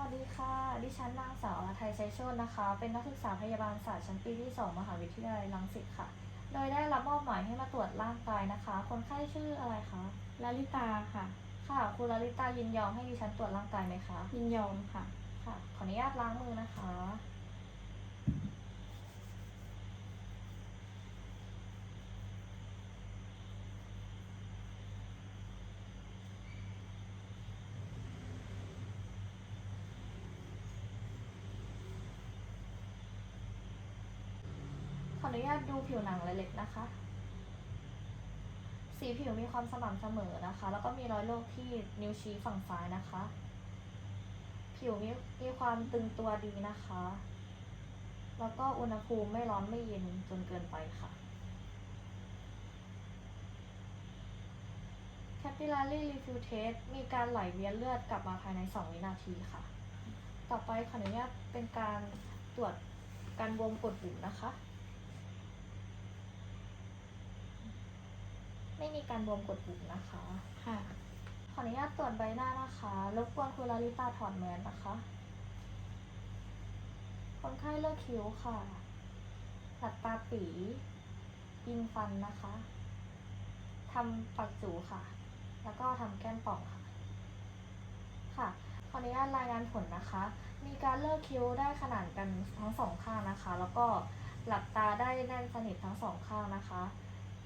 วัสดีค่ะ ดิฉันนางสาวอรไทยไซโชนนะคะ เป็นนักศึกษาพยาบาลศาสตร์ชั้นปีที่ 2 มหาวิทยาลัยรังสิตค่ะ โดยได้รับมอบหมายให้มาตรวจร่างกายนะคะ คนไข้ชื่ออะไรคะ ลลิตาค่ะ ค่ะ คุณลลิตายินยอมให้ดิฉันตรวจร่างกายไหมคะ ยินยอมค่ะ ค่ะ ขออนุญาตล้างมือนะคะ ออนุญาตดูผิวหนังรายละเอียดนะคะ สีผิวมีความสม่ำเสมอนะคะ แล้วก็มีรอยโรคที่นิ้วชี้ฝั่งซ้ายนะคะ ผิวมีมีความตึงตัวดีนะคะ แล้วก็อุณหภูมิไม่ร้อนไม่เย็นจนเกินไปค่ะ capillary refiltrate มีการไหลเวียนเลือดกลับมาภายใน 2 วินาทีค่ะ ต่อไปขออนุญาตเป็นการตรวจการบวมกดบุ๋มนะคะ ไม่มีการบวมกดบุ๋มนะคะ ค่ะ ขออนุญาตตรวจใบหน้านะคะ รบกวนคุณลาลิตาถอดแมสนะคะ คนไข้เลือกคิ้วค่ะ หลับตาปียิงฟันนะคะ ทำปากจูค่ะ แล้วก็ทำแก้มป่องค่ะ ค่ะ ขออนุญาตรายงานผลนะคะ มีการเลิกคิ้วได้ขนานกันทั้งสองข้างนะคะ แล้วก็หลับตาได้แน่นสนิททั้งสองข้างนะคะ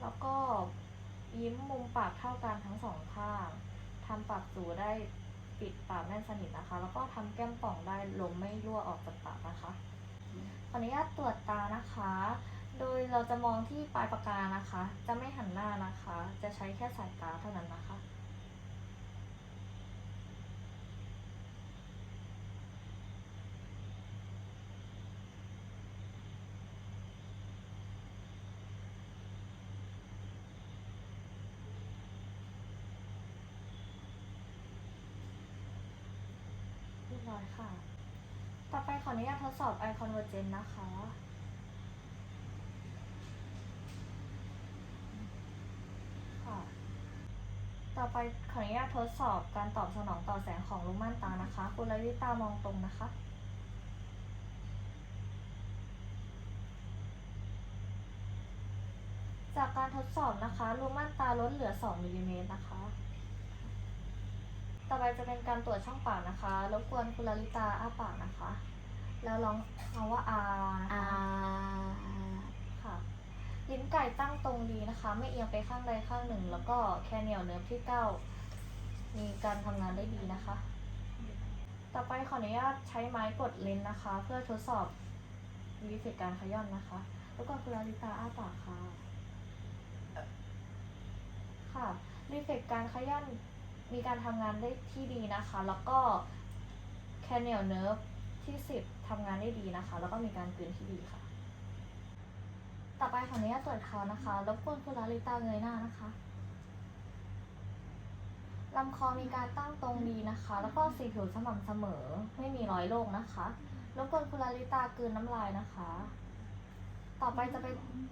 แล้วก็ ยิ้มมุมปากเท่ากันทั้งสองข้างทำปากจูได้ปิดปากแน่นสนิทนะคะ แล้วก็ทำแก้มป่องได้ลมไม่รั่วออกจากปากนะคะขออนุญาตตรวจตานะคะ โดยเราจะมองที่ปลายปากกานะคะ จะไม่หันหน้านะคะ จะใช้แค่สายตาเท่านั้นนะคะ เร้อยค่ะ ต่อไปขออนุญาตทดสอบ eye convergence นะคะ ค่ะ ต่อไปขออนุญาตทดสอบการตอบสนองต่อแสงของลูกม่านตานะคะ คุณลลิตามองตรงนะคะจากการทดสอบนะคะลูกม่านตาลดเหลือ 2มิลลิเมตรนะคะ ต่อไปจะเป็นการตรวจช่องปากนะคะ รบกวนคุณลลิตาอ้าปากนะคะ แล้วลองเอาว่าอานะอ่าคะค่ะ ลิ้นไก่ตั้งตรงดีนะคะ ไม่เอียงไปข้างใดข้างหนึ่ง แล้วก็แค่เหนียวเนื้อที่เก้ามีการทำงานได้ดีนะคะ ต่อไปขออนุญาตใช้ไม้กดเลนส์นะคะ เพื่อทดสอบวิธีการขย้อนนะคะ แล้วก็คุณลลิตาอ้าปากค่ะ ค่ะรีเฟกการขย้อน มีการทำงานได้ที่ดีนะคะ แล้วก็แคเนลเนิร์ฟที่ 10ทำงานได้ดีนะคะ แล้วก็มีการกลืนที่ดีค่ะ ต่อไปขออนุญาตตรวจเขานะคะรบกวนคุณลาลิตาเงยหน้านะคะลำคอมีการตั้งตรงดีนะคะ แล้วก็สีผิวสม่ำเสมอ ไม่มีรอยโรคนะคะรบกวนคุณลาลิตากลืนน้ำลายนะคะ ต่อไปจะไป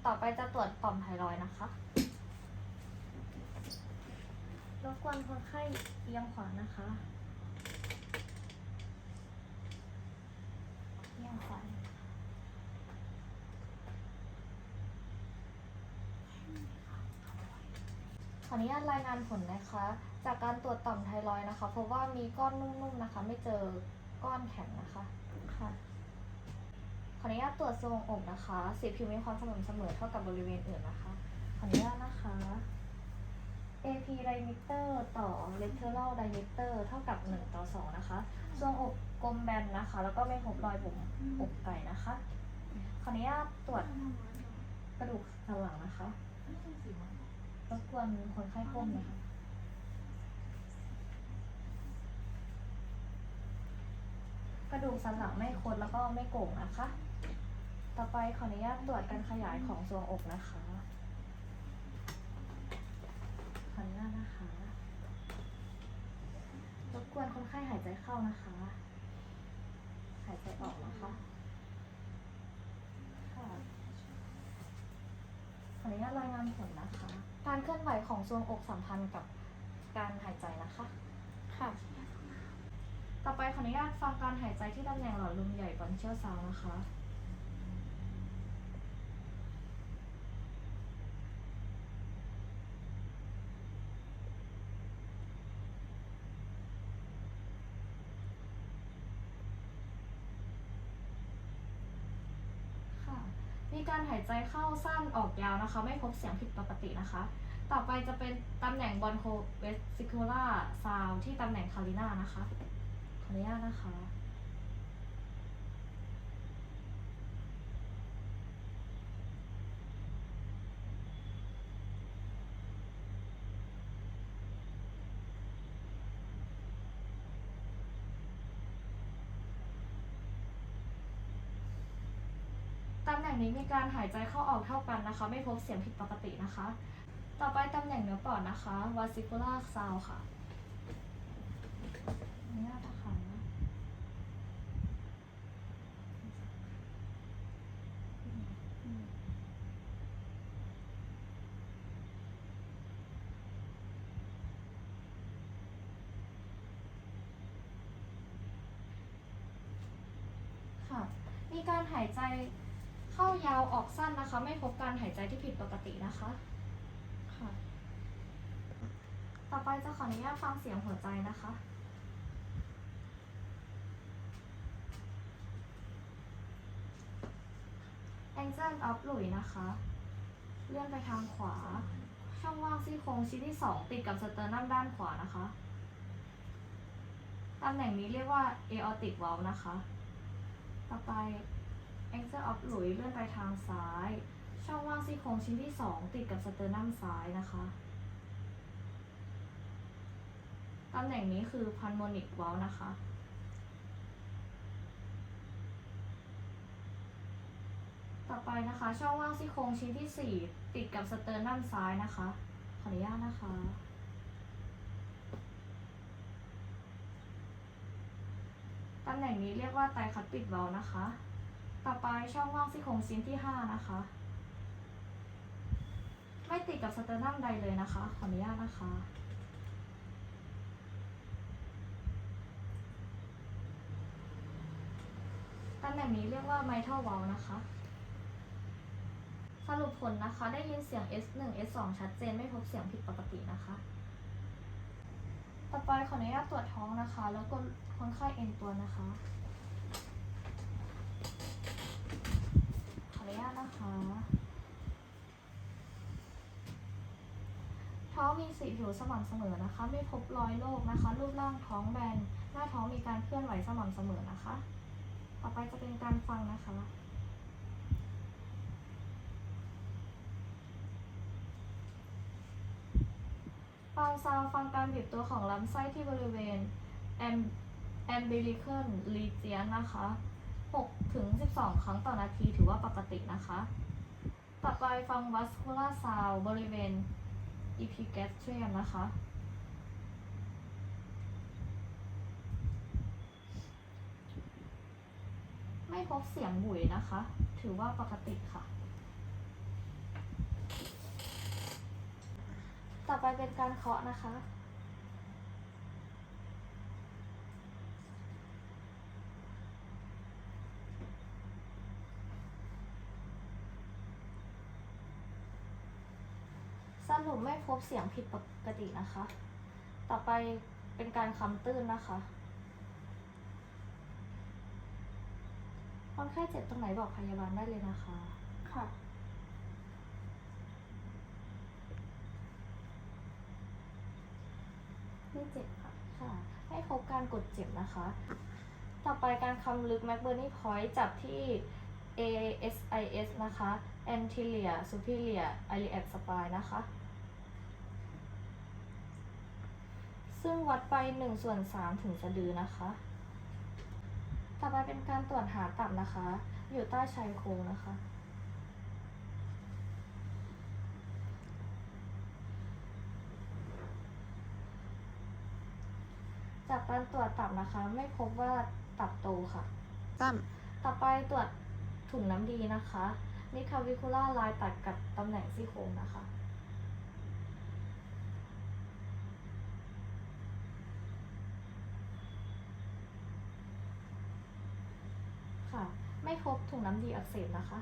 ต่อไปจะตรวจต่อมไทรอยนะคะ รบกวนคนไข้เอียงขวานะคะเอียงขวาขออนุญาตรายงานผลนะคะ จากการตรวจต่อมไทรอยด์นะคะ เพราะว่ามีก้อนนุ่มๆนะคะ ไม่เจอก้อนแข็งนะคะค่ะขออนุญาตตรวจทรวงอกนะคะ สีผิวมีความสม่ำเสมอเท่ากับบริเวณอื่นนะคะ ขออนุญาตนะคะ AP diameter ต่อ lateral diameter เท่ากับ 1 ต่อ 2 นะคะทรวงอกกลมแบนนะคะ แล้วก็ไม่พบรอยบุ๋มอกไก่นะคะขออนุญาตตรวจกระดูกสันหลังนะคะรบกวนคนไข้ก้มนะคะกระดูกสันหลังไม่คดแล้วก็ไม่โก่งนะคะ ต่อไปขออนุญาตตรวจการขยายของทรวงอกนะคะ ขออนุญาตนะคะ รบ กวนคนไข้หายใจเข้านะคะ หายใจออกนะคะค่ะขออนุญาตรายงานผลนะคะ การเคลื่อนไหวของทรวงอกสัมพันธ์กับการหายใจนะคะ ค่ะ ต่อไปขออนุญาตฟังการหายใจที่ตำแหน่งหลอดลมใหญ่บอนเชียลซาวนะคะ มีการหายใจเข้าสั้นออกยาวนะคะ ไม่พบเสียงผิดปกตินะคะ ต่อไปจะเป็นตำแหน่งบอนโคเวสซิคูล่าซาวที่ตำแหน่งคาริน่านะคะขออนุญาตนะคะ น่งนี้มีการหายใจเข้าออกเท่ากันนะคะ ไม่พบเสียงผิดปกตินะคะ ต่อไปตำแหน่งเนื้อปอดนะคะ vesicular sound ค่ะนุญาตนะคะค่ะมีการหายใจ เข้ายาวออกสั้นนะคะ ไม่พบการหายใจที่ผิดปกตินะคะ ค่ะ ต่อไปจะขออนุญาตฟังเสียงหัวใจนะคะ Angel of หลุยนะคะ เลื่อนไปทางขวา ช่องว่างซี่โครงชิ้นที่ 2 ติดกับสเตอร์นัมด้านขวานะคะตำแหน่งนี้เรียกว่า aortic valve นะคะ ต่อไป Angel of หลุยเลื่อนไปทางซ้าย ช่องว่างซี่โครงชิ้นที่ 2 ติดกับสเตอร์นัมซ้ายนะคะ ตำแหน่งนี้คือ pulmonic valve นะคะ ต่อไปนะคะ ช่องว่างซี่โครงชิ้นที่ 4 ติดกับสเตอร์นัมซ้ายนะคะ ขออนุญาตนะคะตำแหน่งนี้เรียกว่าไตคัดปิดเวาลนะคะ ต่อไปช่องว่างซี่โครงชิ้นที่ 5 นะคะ ไม่ติดกับสเตอร์นัมใดเลยนะคะ ขออนุญาตนะคะ ตำแหน่งนี้เรียกว่า mitral valve นะคะ สรุปผลนะคะ ได้ยินเสียง S1 S2 ชัดเจนไม่พบเสียงผิดปกตินะคะ ต่อไปขออนุญาตตรวจท้องนะคะ แล้วก็คนไข้เอ็นตัวนะคะ ญาตนะคะ ท้องมีสีผิวสม่ำเสมอนะคะ ไม่พบรอยโรคนะคะ รูปร่างท้องแบน หน้าท้องมีการเคลื่อนไหวสม่ำเสมอนะคะ ต่อไปจะเป็นการฟังนะคะฟังซาวฟังการบีบตัวของลำไส้ที่บริเวณ am- umbilical region นะคะ 6ถึง12 ครั้งต่อนาทีถือว่าปกตินะคะ ต่อไปฟัง vascular sound บริเวณ epigastrium นะคะ ไม่พบเสียงหวุยนะคะ ถือว่าปกติค่ะ ต่อไปเป็นการเคาะนะคะ สรุปไม่พ บเสียงผิดปกตินะคะ ต่อไปเป็นการคำตื้นนะคะคนไข้เจ็บตรงไหนบอกพยาบาลได้เลยนะคะ ค่ะไม่เจ็บค่ะ ค่ะ ให้พบการกดเจ็บนะคะ ต่อไปการคำลึก McBurney Point จับที่ ASIS นะคะ Anterior Superior Iliac Spine นะคะ ซึ่งวัดไป1ส่วน3ถึงสะดือนะคะ ต่อไปเป็นการตรวจหาตับนะคะ อยู่ใต้ชายโครงนะคะ จากการตรวจตับนะคะ ไม่พบว่าตับโตค่ะ ตั้มต่อไปตรวจถุงน้ำดีนะคะนิคาวิคูล่าลายตัดกับตำแหน่งซี่โครงนะคะ ถุงน้ำดีอักเสบนะคะ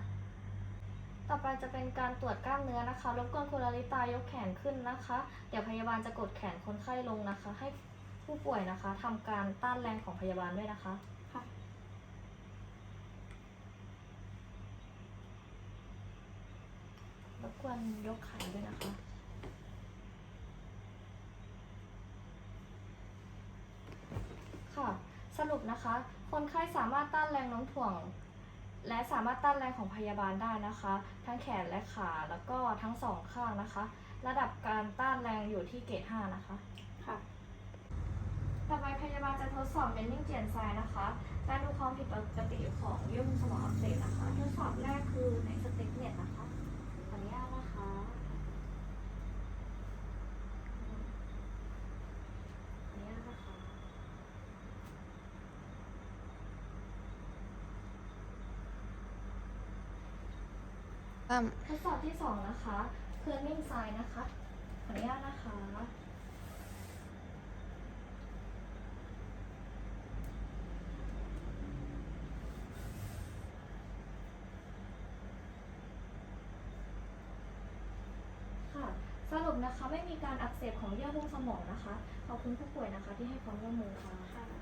ต่อไปจะเป็นการตรวจกล้ามเนื้อนะคะ รบกวนคุณลลิตายกแขนขึ้นนะคะ เดี๋ยวพยาบาลจะกดแขนคนไข้ลงนะคะ ให้ผู้ป่วยนะคะทำการต้านแรงของพยาบาลด้วยนะคะค่ะรบกวนยกขาด้วยนะคะ ค่ะ สรุปนะคะ คนไข้สามารถต้านแรงโน้มถ่วง และสามารถต้านแรงของพยาบาลได้นะคะ ทั้งแขนและขาแล้วก็ทั้งสองข้างนะคะ ระดับการต้านแรงอยู่ที่เกรด5นะคะค่ะต่อไปพยาบาลจะทดสอบเบนนิ่งเจียนไซนะคะ การดูความผิดปกติของเยื่อหุ้มสมองอักเสบนะคะทดสอบแรกคือในสเต็ปเน็ตนะคะขออนุญาตนะคะขออนุญาตนะคะ ตั้มทดสอบที่สองนะคะเคลื่อนนิ่งไซนะคะ ขออนุญาตนะคะ ค่ะ สรุปนะคะไม่มีการอักเสบของเยื่อหุ้มสมองนะคะ ขอบคุณผู้ป่วยนะคะที่ให้ความร่วมมือค่ะ